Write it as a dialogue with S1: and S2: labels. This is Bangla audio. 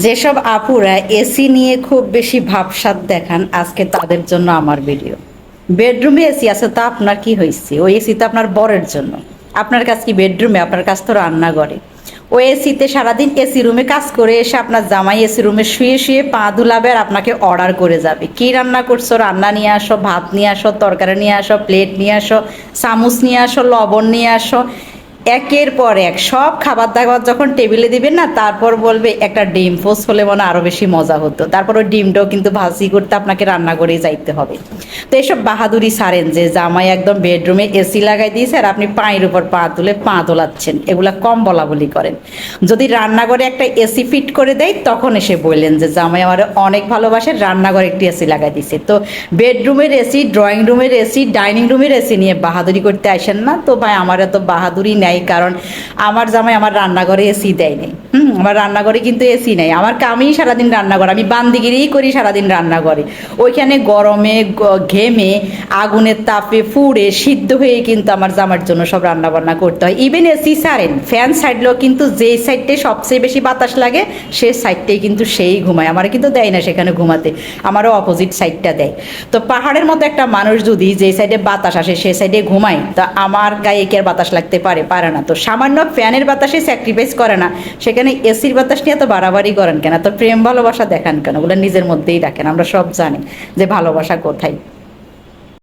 S1: যেসব আপুরা এসি নিয়ে খুব বেশি ভাবসাদ দেখান, আজকে তাদের জন্য আমার ভিডিও। বেডরুমে এসি আছে, তা আপনার কি হয়েছে? ওই এসি তো আপনার বরের জন্য। আপনার কাছ কি বেডরুমে? আপনার কাছ তো রান্নাঘরে। ওই এসিতে সারাদিন এসি রুমে কাজ করে এসে আপনার জামাই এসি রুমে শুয়ে শুয়ে পা দুলাবে আর আপনাকে অর্ডার করে যাবে। কি রান্না করছ? রান্না নিয়ে আসো, ভাত নিয়ে আসো, তরকারি নিয়ে আসো প্লেট নিয়ে আসো, চামচ নিয়ে আসো, লবণ নিয়ে আসো। একের পর এক সব খাবার দাবার যখন টেবিলে দিবেন না, তারপর বলবে একটা ডিম। পোস্ট হলে মনে হয় আরও বেশি মজা হতো। তারপর ওই ডিমটাও কিন্তু ভাজি করতে আপনাকে রান্না করেই যাইতে হবে। তো এসব বাহাদুরি সারেন যে জামাই একদম বেডরুমে এসি লাগাই দিয়েছে আর আপনি পায়ের উপর পা তুলে পা তোলাচ্ছেন এগুলা কম বলা বলি করেন। যদি রান্নাঘরে একটা এসি ফিট করে দেয়, তখন এসে বললেন যে, জামাই আমার অনেক ভালোবাসে, রান্নাঘরে একটি এসি লাগাই দিছে। তো বেডরুমের এসি, ড্রয়িং রুমের এসি, ডাইনিং রুমের এসি নিয়ে বাহাদুরি করতে আসেন না। তো ভাই, আমার এত বাহাদুরি নেই কারণ আমার জামাই আমার রান্নাঘরে এসি দেয়নি হুম? আমার রান্নাঘরে কিন্তু এসি নেই। আমার কামেই সারাদিন রান্নাঘর, আমি বান্দিগিরিই করি সারাদিন রান্না করে ওইখানে গরমে ঘেমে, আগুনের তাপে ফুড়ে সিদ্ধ হয়ে কিন্তু আমার জামার জন্য সব রান্না বান্না করতে হয়। ইভেন এসি সারেন ফ্যান সাইডলেও কিন্তু যেই সাইডটাই সবচেয়ে বেশি বাতাস লাগে, সে সাইডটাই কিন্তু সেই ঘুমায়। আমার কিন্তু দেয় না সেখানে ঘুমাতে। আমারও অপোজিট সাইডটা দেয়। তো পাহাড়ের মতো একটা মানুষ যদি যে সাইডে বাতাস আসে, সে সাইডে ঘুমায়, তা আমার গায়ে কি আর বাতাস লাগতে পারে? পারে না। তো সামান্য ফ্যানের বাতাসে স্যাক্রিফাইস করে না। সেখানে এসির বাতাস নিয়ে তো বাড়াবাড়ি করেন কেন? এত প্রেম, ভালোবাসা দেখান কেন? ওগুলো নিজের মধ্যেই রাখেন। আমরা সব জানি যে ভালোবাসা কোথায়।